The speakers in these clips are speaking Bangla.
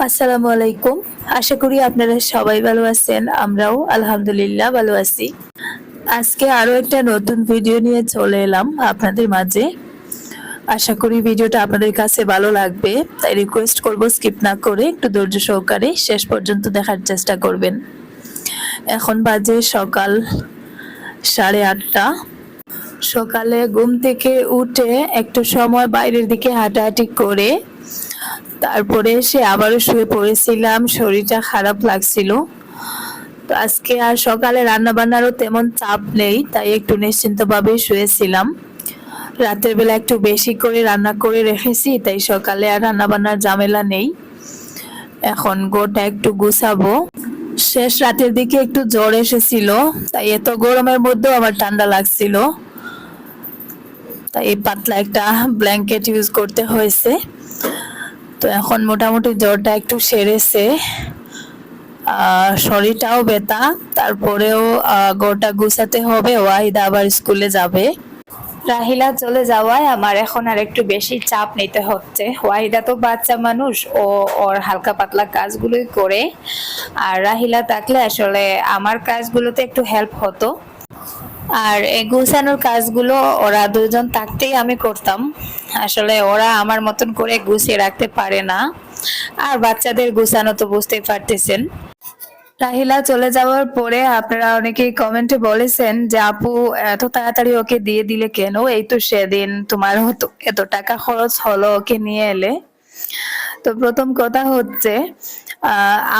আসসালামু আলাইকুম। আশা করি আপনারা সবাই ভালো আছেন, আমরাও আলহামদুলিল্লাহ ভালো আছি। আজকে আরও একটা নতুন ভিডিও নিয়ে চলে এলাম আপনাদের মাঝে। আশা করি ভিডিওটা আপনাদের কাছে ভালো লাগবে, তাই রিকোয়েস্ট করব স্কিপ না করে একটু ধৈর্য সহকারে শেষ পর্যন্ত দেখার চেষ্টা করবেন। এখন বাজে সকাল সাড়ে আটটা। সকালে ঘুম থেকে উঠে একটু সময় বাইরের দিকে হাঁটাহাঁটি করে তারপরে এসে আবারও শুয়ে পড়েছিলাম, শরীরটা খারাপ লাগছিল। তো আজকে আর সকালে রান্না বান্নারও তেমন চাপ নেই, তাই একটু নিশ্চিন্তভাবে শুয়েছিলাম। রাতের বেলা একটু বেশি করে রান্না করে রেখেছি, তাই সকালে আর রান্না বান্নার ঝামেলা নেই। এখন গোটা একটু গুছাবো। শেষ রাতের দিকে একটু জ্বর এসেছিল, তাই এত গরমের মধ্যেও আমার ঠান্ডা লাগছিল। তাই এই পাতলা একটা ব্ল্যাঙ্কেট ইউজ করতে হয়েছে। তো এখন মোটামুটি জ্বরটা একটু সেরেছে। শরীরটাও ব্যথা, তারপরেও গোটা গুছাতে হবে, ওয়াহিদা আবার স্কুলে যাবে। রাহিলা চলে যাওয়ায় আমার এখন আর একটু বেশি চাপ নিতে হচ্ছে। ওয়াহিদা তো বাচ্চা মানুষ, ও ওর হালকা পাতলা কাজগুলোই করে। আর রাহিলা থাকলে আসলে আমার কাজগুলোতে একটু হেল্প হতো। আর এই গুছানোর কাজগুলো ওরা দুজন থাকতেই আমি করতাম। আসলে ওরা আমার মতন করে গুছিয়ে রাখতে পারে না। আর বাচ্চাদের গুছানো তো বুঝতেই পারতেছেন। রাহিলা চলে যাওয়ার পরে আপনারা অনেকেই কমেন্টে বলেছেন যে, আপু, এত তাড়াতাড়ি ওকে দিয়ে দিলে কেন? এই তো সেদিন তোমার হতো, এত টাকা খরচ হলো ওকে নিয়ে এলে। তো প্রথম কথা হচ্ছে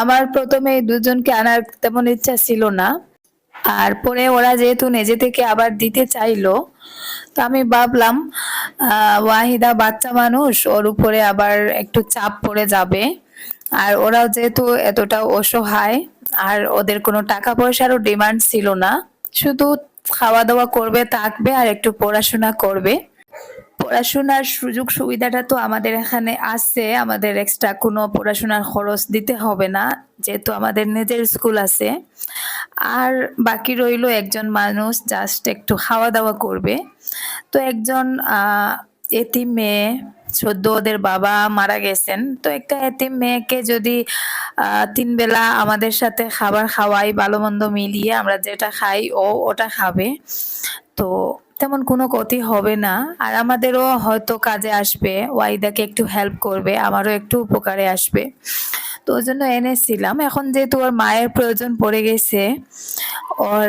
আমার প্রথমে দুজনকে আনার তেমন ইচ্ছা ছিল না। আর পরে ওরা যেহেতু নিজে থেকে আবার দিতে চাইলো, তো আমি ভাবলাম ওয়াহিদা বাচ্চা মানুষ, ওর উপরে আবার একটু চাপ পড়ে যাবে। আর ওরাও যেহেতু এতটা অসহায়, আর ওদের কোনো টাকা পয়সারও ডিমান্ড ছিল না, শুধু খাওয়া দাওয়া করবে, থাকবে আর একটু পড়াশোনা করবে। পড়াশোনার সুযোগ সুবিধাটা তো আমাদের এখানে আছে, আমাদের এক্সট্রা কোনো পড়াশোনার খরচ দিতে হবে না, যেহেতু আমাদের নিজের স্কুল আছে। আর বাকি রইল একজন মানুষ জাস্ট একটু খাওয়া দাওয়া করবে। তো একজন এতিম মেয়ে, সদ্য ওদের বাবা মারা গেছেন। তো একটা এতিম মেয়েকে যদি তিন বেলা আমাদের সাথে খাবার খাওয়াই ভালো মন্দ মিলিয়ে আমরা যেটা খাই, ও ওটা খাবে। তো তেমন কোনো ক্ষতি হবে না। আর আমাদেরও হয়তো কাজে আসবে ওয়াইদাকে একটু হেল্প করবে, আমারও একটু উপকারে আসবে। তো ওই জন্য এনেছিলাম। এখন যেহেতু ওর মায়ের প্রয়োজন পড়ে গেছে, ওর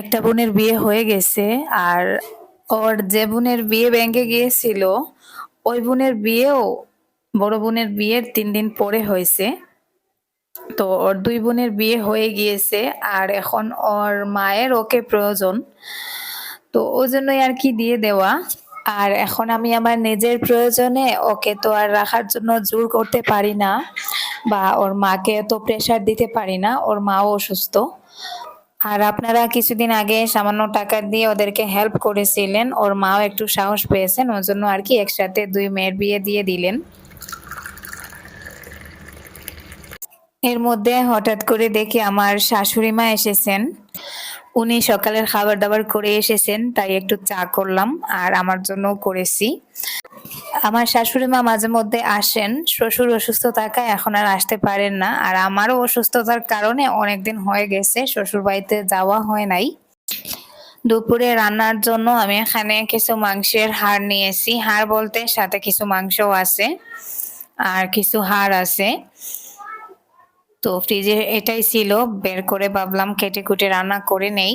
একটা বোনের বিয়ে হয়ে গেছে, আর ওর যে বোনের বিয়ে ব্যাংকে গিয়েছিল, ওই বোনের বিয়েও বড় বোনের বিয়ের তিন দিন পরে হয়েছে। তো ওর দুই বোনের বিয়ে হয়ে গিয়েছে, আর এখন ওর মায়ের ওকে প্রয়োজন। তো ওই জন্যই আর কি দিয়ে দেওয়া? আর এখন আমি আমার নিজের প্রয়োজনে ওকে তো আর রাখার জন্য জোর করতে পারি না, বা ওর মাকে তো প্রেশার দিতে পারি না, ওর মাও অসুস্থ। আর আপনারা কিছুদিন আগে সামান্য টাকা দিয়ে ওদেরকে হেল্প করেছিলেন, ওর মাও একটু সাহস পেয়েছেন, ওর জন্য আর কি একসাথে দুই মেয়ের বিয়ে দিয়ে দিলেন। এর মধ্যে হঠাৎ করে দেখি আমার শাশুড়ি মা এসেছেন। উনি সকালের খাবার দাবার করে এসেছেন, তাই একটু চা করলাম আর আমার জন্যও করেছি। আমার শাশুড়ি মা মাঝে মধ্যে আসেন, শ্বশুর অসুস্থ থাকায় এখন আর আসতে পারেন না। আর আমারও অসুস্থতার কারণে অনেকদিন হয়ে গেছে, শ্বশুর বাড়িতে যাওয়া হয় নাই। দুপুরে রান্নার জন্য আমি এখানে কিছু মাংসের হাড় নিয়েছি। হাড় বলতে সাথে কিছু মাংসও আছে, আর কিছু হাড় আছে। তো ফ্রিজে এটাই ছিল। বের করে ভাবলাম কেটে কুটে রান্না করে নেই।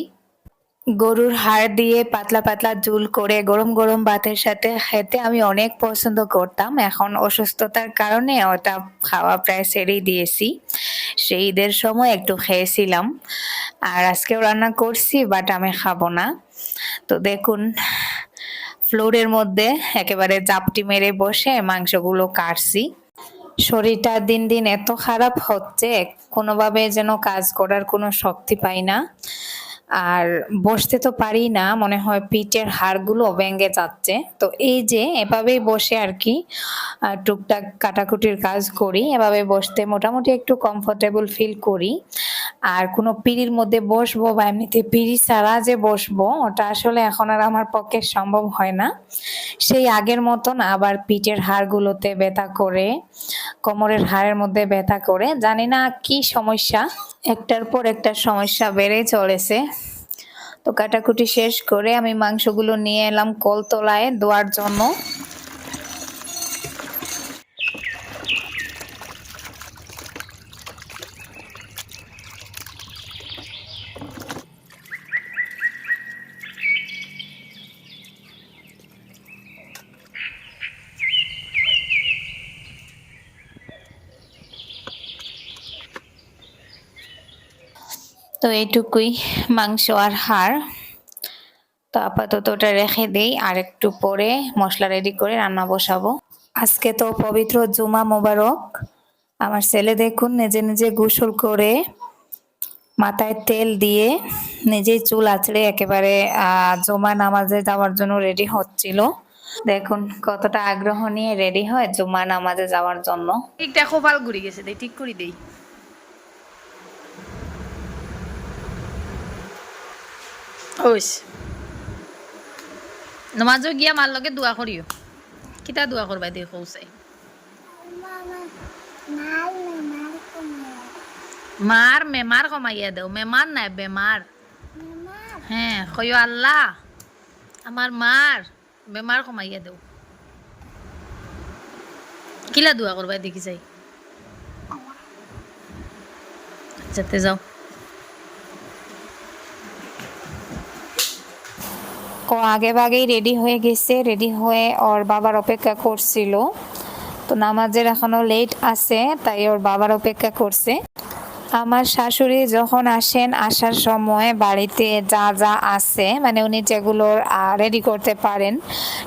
গরুর হাড় দিয়ে পাতলা পাতলা ঝুল করে গরম গরম ভাতের সাথে খেতে আমি অনেক পছন্দ করতাম। এখন অসুস্থতার কারণে ওটা খাওয়া প্রায় ছেড়েই দিয়েছি। সেই ঈদের সময় একটু খেয়েছিলাম। আর আজকেও রান্না করছি বাট আমি খাব না। তো দেখুন, ফ্লোরের মধ্যে একেবারে চাপটি মেরে বসে মাংসগুলো কাটছি। শরীরটা দিন দিন এত খারাপ হচ্ছে কোনোভাবে যেন কাজ করার কোনো শক্তি পাই না। আর বসতে তো পারি না, মনে হয় পিঠের হাড়গুলো ভেঙে যাচ্ছে। তো এই যে এভাবেই বসে আর কি টুকটাক কাটাকুটির কাজ করি, এভাবে বসতে মোটামুটি একটু কমফোর্টেবল ফিল করি। আর কোনো পিড়ির মধ্যে বসবো বা এমনিতে পিড়ি ছাড়া যে বসবো, ওটা আসলে এখন আর আমার পক্ষে সম্ভব হয় না। সেই আগের মতন আবার পিঠের হাড়গুলোতে ব্যথা করে, কোমরের হাড়ের মধ্যে ব্যথা করে, জানি না কি সমস্যা। একটার পর একটা সমস্যা বেড়ে চলেছে। তো কাটাকুটি শেষ করে আমি মাংসগুলো নিয়ে এলাম কলতলায় দোয়ার জন্য। তো এইটুকুই মাংস আর হাড়। তো আপাতত ওটা রেখে দেই, আর একটু পরে মশলা রেডি করে রান্না বসাবো। আজকে তো পবিত্র জুমা মোবারক। আমার ছেলে দেখুন নিজে নিজে গোসল করে মাথায় তেল দিয়ে নিজেই চুল আঁচড়ে একেবারে জুমা নামাজে যাওয়ার জন্য রেডি হচ্ছিল। দেখুন কতটা আগ্রহ নিয়ে রেডি হয় জুমা নামাজে যাওয়ার জন্য। ঠিক দেখো ভালো ঘুরে গেছে, দেই, ঠিক করে দেই। ওইস নমাজও গিয়া মার লগে দোয়া করিও কিতা দোয়া করবাই দেই কৌসাই মার মেমার কমাইয়া দেও। মেমার নাই বেমার হ্যাঁ কইও আল্লাহ। আমার মার বেমার কমাইয়া দেও। কিলা দোয়া করবাই দেখি যাই যেতে যাও। ও আগে ভাগেই রেডি হয়ে গেছে রেডি হয়ে ওর বাবার অপেক্ষা করছিল। তো নামাজের এখনও লেট আছে, তাই ওর বাবার অপেক্ষা করছে। আমার শাশুড়ি যখন আসেন, আসার সময় বাড়িতে যা যা আছে মানে উনি যেগুলো রেডি করতে পারেন,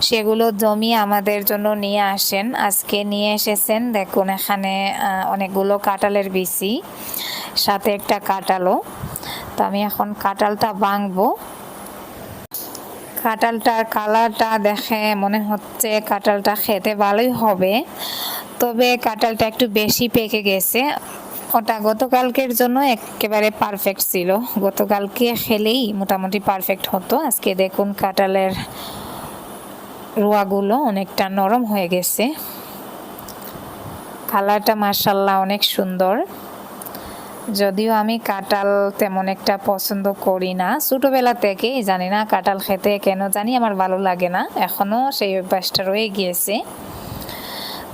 সেগুলো জমি আমাদের জন্য নিয়ে আসেন। আজকে নিয়ে এসেছেন, দেখুন এখানে অনেকগুলো কাঁঠালের বিচি, সাথে একটা কাঁঠালও। তো আমি এখন কাঁঠালটা ভাঙবো। কাঁঠালটার কালারটা দেখে মনে হচ্ছে কাঁঠালটা খেতে ভালোই হবে। তবে কাঁঠালটা একটু বেশি পেকে গেছে। ওটা গতকালকের জন্য একেবারে পারফেক্ট ছিল। গতকালকে খেলেই মোটামুটি পারফেক্ট হতো। আজকে দেখুন কাঁঠালের রোয়াগুলো অনেকটা নরম হয়ে গেছে। কালারটা মার্শাল্লাহ অনেক সুন্দর। যদিও আমি কাঁঠাল তেমন একটা পছন্দ করি না। ছোটোবেলা থেকেই জানি না কাঁঠাল খেতে কেন জানি আমার ভালো লাগে না। এখনও সেই অভ্যাসটা রয়ে গিয়েছে।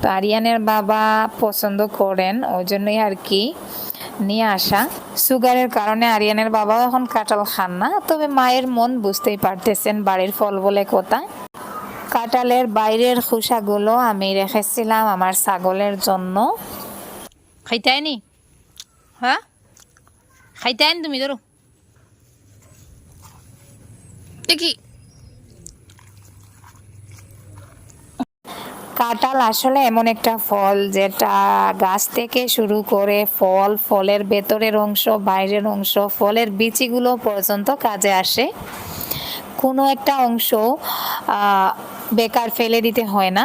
তো আরিয়ানের বাবা পছন্দ করেন ওই জন্যই আর কি নিয়ে আসা। সুগারের কারণে আরিয়ানের বাবাও এখন কাঁঠাল খান না, তবে মায়ের মন বুঝতেই পারতেছেন বাড়ির ফল বলে কথা। কাঁঠালের বাইরের খোসাগুলো আমি রেখেছিলাম আমার ছাগলের জন্য। খাইতে আইনি? হ্যাঁ খাইতে আইনি তুমি ধরো দেখি কাঁঠাল আসলে এমন একটা ফল যেটা গাছ থেকে শুরু করে ফল ফলের ভেতরের অংশ বাইরের অংশ ফলের বিচিগুলো পর্যন্ত কাজে আসে। কোনো একটা অংশ বেকার ফেলে দিতে হয় না।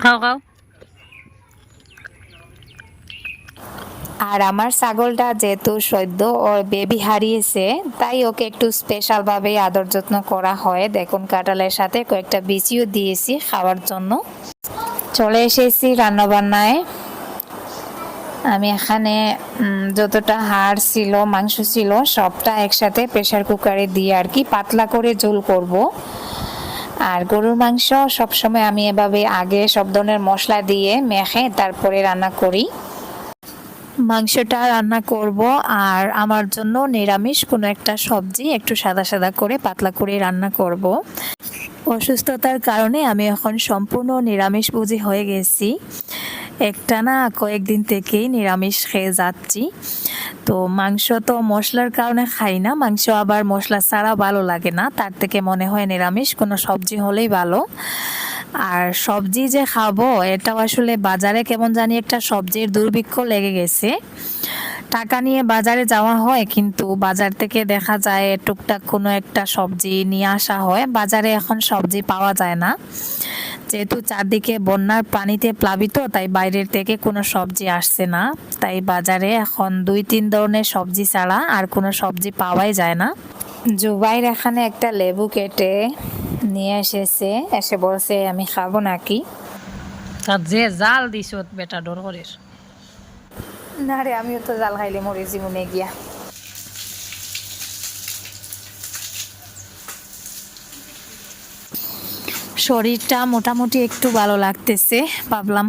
খাও খাও। আর আমার ছাগলটা যেহেতু সদ্য ওর বেবি হারিয়েছে, তাই ওকে একটু স্পেশালভাবে আদর যত্ন করা হয়। দেখুন, কাঁঠালের সাথে কয়েকটা বিচিও দিয়েছি খাওয়ার জন্য। চলে এসেছি রান্নাবান্নায়। আমি এখানে যতটা হাড় ছিল, মাংস ছিল, সবটা একসাথে প্রেসার কুকারে দিয়ে আর কি পাতলা করে ঝোল করব। আর গরুর মাংস সবসময় আমি এভাবে আগে সব ধরনের মশলা দিয়ে মেখে তারপরে রান্না করি। মাংসটা রান্না করব আর আমার জন্য নিরামিষ কোনো একটা সবজি একটু সাদা সাদা করে পাতলা করে রান্না করব। অসুস্থতার কারণে আমি এখন সম্পূর্ণ নিরামিষ বুঝি হয়ে গেছি। একটা না কয়েকদিন থেকেই নিরামিষ খেয়ে যাচ্ছি। তো মাংস তো মশলার কারণে খাই না, মাংস আবার মশলা ছাড়া ভালো লাগে না। তার থেকে মনে হয় নিরামিষ কোনো সবজি হলেই ভালো। আর সবজি যে খাব, এটাও আসলে বাজারে কেমন জানি একটা সবজির দুর্ভিক্ষ লেগে গেছে। টাকা নিয়ে বাজারে যাওয়া হয়, কিন্তু বাজার থেকে দেখা যায় টুকটাক কোনো একটা সবজি নিয়ে আসা হয়। বাজারে এখন সবজি পাওয়া যায় না। যেহেতু চারদিকে বন্যার পানিতে প্লাবিত, তাই বাইরের থেকে কোনো সবজি আসছে না। তাই বাজারে এখন দুই তিন ধরনের সবজি ছাড়া আর কোনো সবজি পাওয়াই যায় না। জুবাইর এখানে একটা লেবু কেটে নিয়ে এসেছে এসে বলছে আমি খাব নাকি? তার যে জাল দিছ বেটা ডর করিস না রে আমিও তো জাল খাইলে মরে জীবনে গিয়া শরীরটা মোটামুটি একটু ভালো লাগতেছে ভাবলাম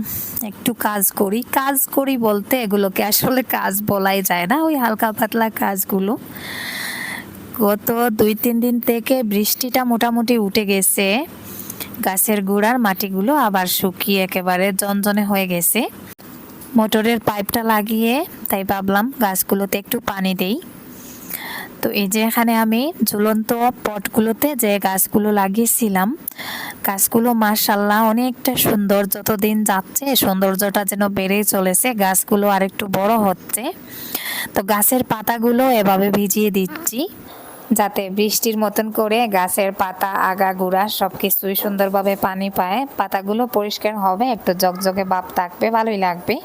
একটু কাজ করি। কাজ করি বলতে এগুলোকে আসলে কাজ বলাই যায় না ওই হালকা পাতলা কাজগুলো। গত দুই, তিন দিন থেকে বৃষ্টিটা মোটামুটি উঠে গেছে। গাছের গোড়ার মাটিগুলো আবার শুকিয়ে একেবারে জনজনে হয়ে গেছে। মোটরের পাইপটা লাগিয়ে তাই ভাবলাম গাছগুলোতে একটু পানি দেই। তো এই যে এখানে আমি ঝুলন্ত পটগুলোতে যে গাছগুলো লাগিয়েছিলাম, গাছগুলো মার্শাল্লাহ অনেকটা সুন্দর। যতদিন যাচ্ছে সৌন্দর্যটা যেন বেড়েই চলেছে, গাছগুলো আরেকটু বড় হচ্ছে। তো গাছের পাতাগুলো এভাবে ভিজিয়ে দিচ্ছি। যাতে বৃষ্টির মতন করে গাছের পাতা, আগা, গুড়া সব কিছুই সুন্দরভাবে পানি পায়। পাতাগুলো পরিষ্কার হবে, একটু জকজকে বাপ থাকবে, ভালোই লাগবে।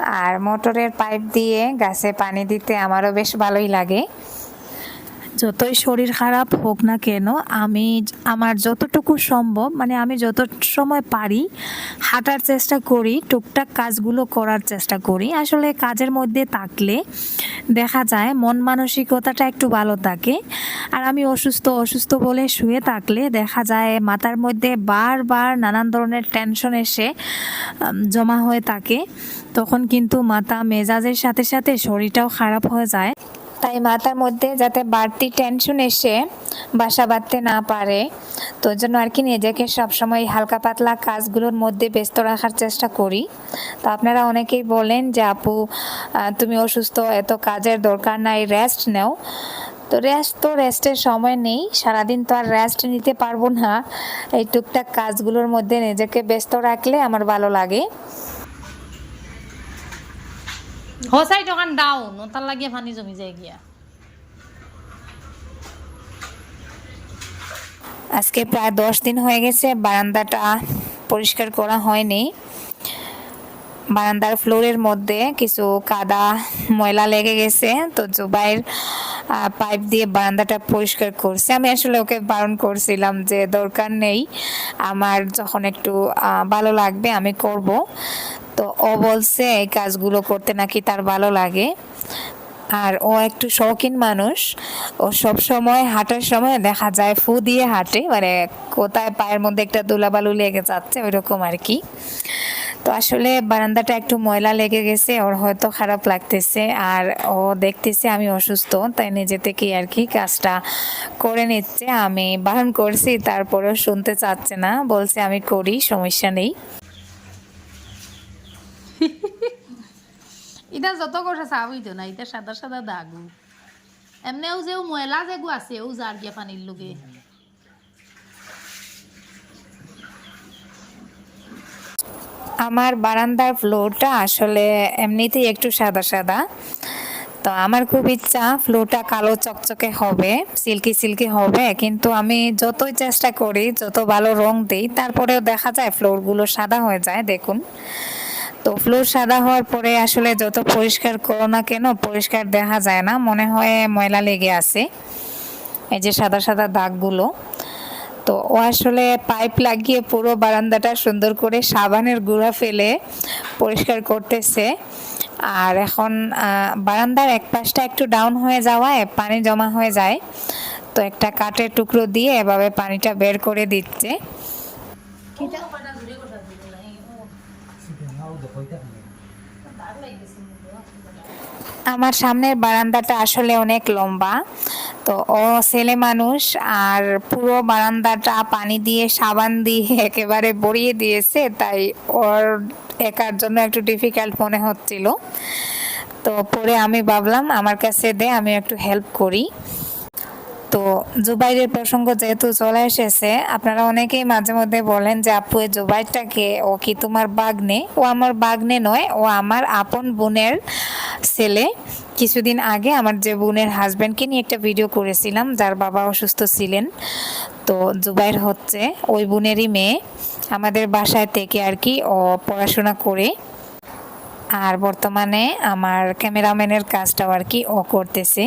আর মোটরের পাইপ দিয়ে গাছে পানি দিতে আমারও বেশ ভালোই লাগে। যতই শরীর খারাপ হোক না কেন, আমি আমার যতটুকু সম্ভব মানে আমি যত সময় পারি, হাঁটার চেষ্টা করি, টুকটাক কাজগুলো করার চেষ্টা করি। আসলে কাজের মধ্যে থাকলে দেখা যায় মন মানসিকতাটা একটু ভালো থাকে। আর আমি অসুস্থ অসুস্থ বলে শুয়ে থাকলে দেখা যায় মাথার মধ্যে বারবার নানান ধরনের টেনশন এসে জমা হয়ে থাকে। তখন কিন্তু মাথা মেজাজের সাথে সাথে শরীরটাও খারাপ হয়ে যায়। তাই মাথার মধ্যে যাতে বাড়তি টেনশন এসে বাসা বাঁধতে না পারে, তো জন্য আর কি নিজেকে সবসময় হালকা পাতলা কাজগুলোর মধ্যে ব্যস্ত রাখার চেষ্টা করি। তো আপনারা অনেকেই বলেন যে, আপু তুমি অসুস্থ, এত কাজের দরকার নাই রেস্ট নেও। তো রেস্ট তো রেস্টের সময় নেই, সারাদিন তো আর রেস্ট নিতে পারব না। এই টুকটাক কাজগুলোর মধ্যে নিজেকে ব্যস্ত রাখলে আমার ভালো লাগে। হসাই টকান ডাউন তার লাগিয়ে পানি জমি যায় গিয়া। আজকে প্রায় দশ দিন হয়ে গেছে বারান্দাটা পরিষ্কার করা হয়নি বারান্দার ফ্লোরের মধ্যে কিছু কাদা, ময়লা লেগে গেছে, তো জুবাইর পাইপ দিয়ে বারান্দাটা পরিষ্কার করছে আমি আসলে ওকে বারণ করছিলাম যে দরকার নেই আমার যখন একটু ভালো লাগবে, আমি করব। তো ও বলছে এই কাজগুলো করতে নাকি তার ভালো লাগে। আর ও একটু শৌখিন মানুষ। ও সব সময়, হাঁটার সময় দেখা যায়, ফু দিয়ে হাঁটে। মানে কোথায় পায়ের মধ্যে একটা দুলাবালু লেগে যাচ্ছে, ওইরকম আর কি। তো আসলে বারান্দাটা একটু ময়লা লেগে গেছে, ওর হয়তো খারাপ লাগতেছে। আর ও দেখতেছে আমি অসুস্থ, তাই নিজে থেকেই আর কি কাজটা করে নিচ্ছে। আমি বারণ করছি, তারপরেও শুনতে চাচ্ছে না। বলছে আমি করি, সমস্যা নেই। ইটা যত কথা চাও হইতো না ইটা সাদা সাদা দাগু এমনিও যে ময়লা যেগু আছে ও যার গিয়া পানির লোকে আমার বারান্দার ফ্লোরটা আসলে এমনিতেই একটু সাদা সাদা। তো আমার খুব ইচ্ছা ফ্লোরটা কালো চকচকে হবে, সিল্কি সিল্কি হবে, কিন্তু আমি যতই চেষ্টা করি, যত ভালো রং দিই, তারপরেও দেখা যায় ফ্লোরগুলো সাদা হয়ে যায়, দেখুন। তো ফ্লোর সাদা হওয়ার পরে আসলে যত পরিষ্কার করো না কেন পরিষ্কার দেখা যায় না। মনে হয় ময়লা লেগে আছে। এই যে সাদা সাদা দাগগুলো। তো ও আসলে পাইপ লাগিয়ে পুরো বারান্দাটা সুন্দর করে সাবানের গুঁড়া ফেলে পরিষ্কার করতেছে। আর এখন বারান্দার এক পাশটা একটু ডাউন হয়ে যাওয়ায় পানি জমা হয়ে যায়। তো একটা কাঠের টুকরো দিয়ে এভাবে পানিটা বের করে দিচ্ছে। আমার সামনের বারান্দাটা আসলে অনেক লম্বা। তো ও ছেলে মানুষ আর পুরো বারান্দাটা পানি দিয়ে, সাবান দিয়ে একেবারে বড়িয়ে দিয়েছে, তাই ওর একার জন্য একটু ডিফিকাল্ট মনে হচ্ছিল। তো পরে আমি ভাবলাম, আমার কাছে দে, আমি একটু হেল্প করি। তো জুবাইরের প্রসঙ্গ যেহেতু চলে এসেছে, আপনারা অনেকেই মাঝে মধ্যে বলেন যে, আপু, এই জুবাইরটাকে ও কি তোমার বাগনে? ও আমার বাগনে নয়, ও আমার আপন বোনের ছেলে। কিছুদিন আগে আমার যে বোনের হাজব্যান্ডকে নিয়ে একটা ভিডিও করেছিলাম, যার বাবা অসুস্থ ছিলেন। তো জুবাইর হচ্ছে ওই বোনেরই মেয়ে। আমাদের বাসায় থেকে আর কি ও পড়াশোনা করে। আর বর্তমানে আমার ক্যামেরাম্যানের কাজটাও আর কি ও করতেছে।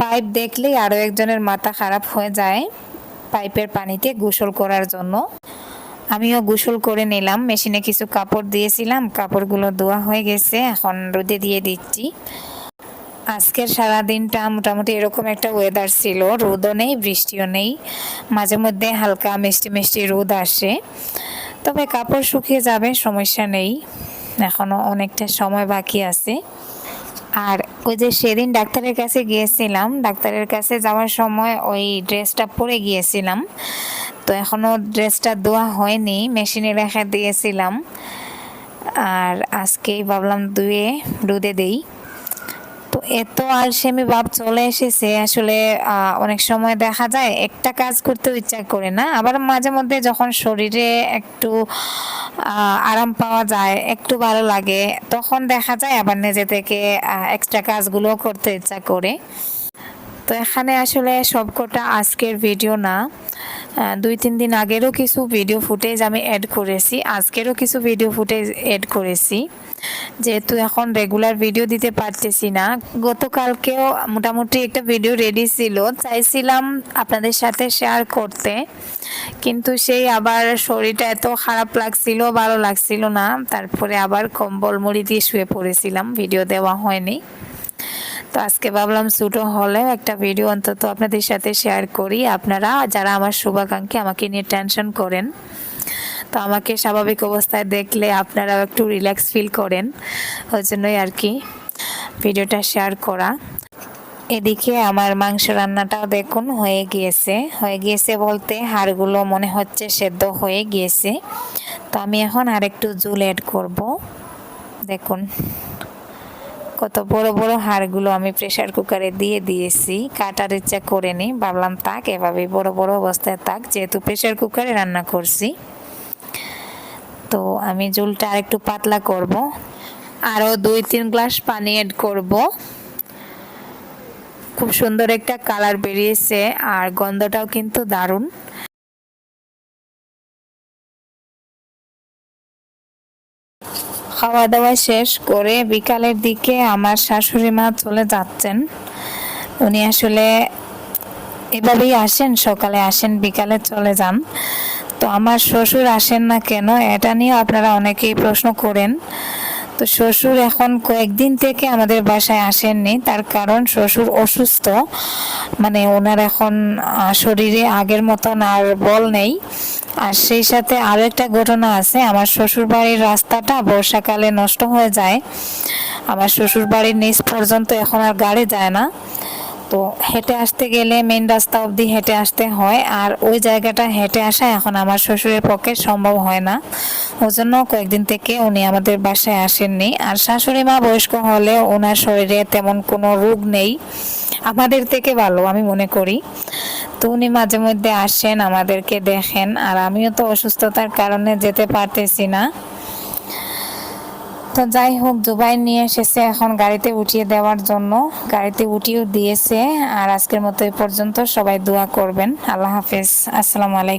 পাইপ দেখলেই আরও একজনের মাথা খারাপ হয়ে যায় পাইপের পানিতে গোসল করার জন্য। আমিও গোসল করে নিলাম, মেশিনে কিছু কাপড় দিয়েছিলাম, কাপড়গুলো ধোয়া হয়ে গেছে, এখন রোদে দিয়ে দিচ্ছি। আজকের সারা দিনটা মোটামুটি এরকম একটা ওয়েদার ছিল, রোদও নেই, বৃষ্টিও নেই, মাঝে মধ্যে হালকা মিষ্টি মিষ্টি রোদ আসে। তবে কাপড় শুকিয়ে যাবে, সমস্যা নেই এখনও অনেকটা সময় বাকি আছে। আর ওই যে সেদিন ডাক্তারের কাছে গিয়েছিলাম, ডাক্তারের কাছে যাওয়ার সময় ওই ড্রেসটা পরে গিয়েছিলাম। তো এখনও ড্রেসটা ধোয়া হয়নি, মেশিনে রেখে দিয়েছিলাম। আর আজকেই ভাবলাম ধুয়ে, রোদে দেই। তো এত আলসেমি ভাব চলে এসেছে, আসলে অনেক সময় দেখা যায় একটা কাজ করতেও ইচ্ছা করে না। আবার মাঝে মধ্যে যখন শরীরে একটু আরাম পাওয়া যায়, একটু ভালো লাগে, তখন দেখা যায় আবার নিজে থেকে এক্সট্রা কাজগুলো করতে ইচ্ছা করে। তো এখানে আসলে সবকটা আজকের ভিডিও না। দুই, তিন দিন আগেরও কিছু ভিডিও ফুটেজ আমি অ্যাড করেছি, আজকেরও কিছু ভিডিও ফুটেজ অ্যাড করেছি। যেহেতু এখন রেগুলার ভিডিও দিতে পারতেছি না, গতকালকেও মোটামুটি একটা ভিডিও রেডি ছিল, চাইছিলাম আপনাদের সাথে শেয়ার করতে, কিন্তু সেই আবার শরীরটা এত খারাপ লাগছিল, ভালো লাগছিল না, তারপরে আবার কম্বল মুড়ি দিয়ে শুয়ে পড়েছিলাম ভিডিও দেওয়া হয়নি। তো আজকে ভাবলাম ছোটো হলেও একটা ভিডিও অন্তত আপনাদের সাথে শেয়ার করি। আপনারা যারা আমার শুভাকাঙ্ক্ষী, আমাকে নিয়ে টেনশন করেন, তো আমাকে স্বাভাবিক অবস্থায় দেখলে আপনারাও একটু রিল্যাক্স ফিল করেন। ওই জন্যই আর কি ভিডিওটা শেয়ার করা। এদিকে আমার মাংস রান্নাটাও দেখুন হয়ে গিয়েছে। হয়ে গিয়েছে বলতে হাড়গুলো মনে হচ্ছে সেদ্ধ হয়ে গিয়েছে। তো আমি এখন আরেকটু জুল অ্যাড করব। দেখুন। কত বড় বড় হাড়গুলো আমি প্রেশার কুকারে দিয়ে দিয়েছি। কাটার ইচ্ছা করে নি, ভাবলাম তাক এভাবে বড় বড় অবস্থায় তাক, যেহেতু প্রেশার কুকারে রান্না করছি। তো আমি ঝুলটা আরেকটু পাতলা করব। আরও দুই তিন গ্লাস পানি অ্যাড করব। খুব সুন্দর একটা কালার বেরিয়েছে, আর গন্ধটাও কিন্তু দারুণ। খাওয়া দাওয়া শেষ করে বিকালের দিকে আমার শাশুড়ি মা চলে যাচ্ছেন। উনি আসলে এভাবেই আসেন, সকালে আসেন, বিকালে চলে যান। তো আমার শ্বশুর আসেন না কেন? এটা নিয়ে আপনারা অনেকেই প্রশ্ন করেন। তো শ্বশুর এখন কয়েকদিন থেকে আমাদের বাসায় আসেননি। তার কারণ শ্বশুর অসুস্থ। মানে ওনার এখন শরীরে আগের মতন আর বল নেই। আর সেই সাথে আরও একটা ঘটনা আছে। আমার শ্বশুর বাড়ির রাস্তাটা বর্ষাকালে নষ্ট হয়ে যায়। আমার শ্বশুর বাড়ির নিচ পর্যন্ত এখন আর গাড়ি যায় না। তো হেঁটে আসতে গেলে মেন রাস্তা অবধি হেঁটে আসতে হয়। আর ওই জায়গাটা হেঁটে আসা এখন আমার শ্বশুরের পক্ষে সম্ভব হয় না। ওই জন্য কয়েকদিন থেকে উনি আমাদের বাসায় আসেননি। আর শাশুড়ি মা বয়স্ক হলে ওনার শরীরে তেমন কোনো রোগ নেই। আমাদের থেকে ভালো, আমি মনে করি। তো উনি মাঝে মধ্যে আসেন, আমাদেরকে দেখেন। আর আমিও তো অসুস্থতার কারণে যেতে পারতেছি না। তো যাই হোক, দুবাই নিয়ে এসেছে এখন গাড়িতে উঠিয়ে দেওয়ার জন্য। গাড়িতে উঠিয়েও দিয়েছে। আর আজকের মতো এই পর্যন্ত সবাই দোয়া করবেন। আল্লাহ হাফেজ। আসসালামু আলাইকুম।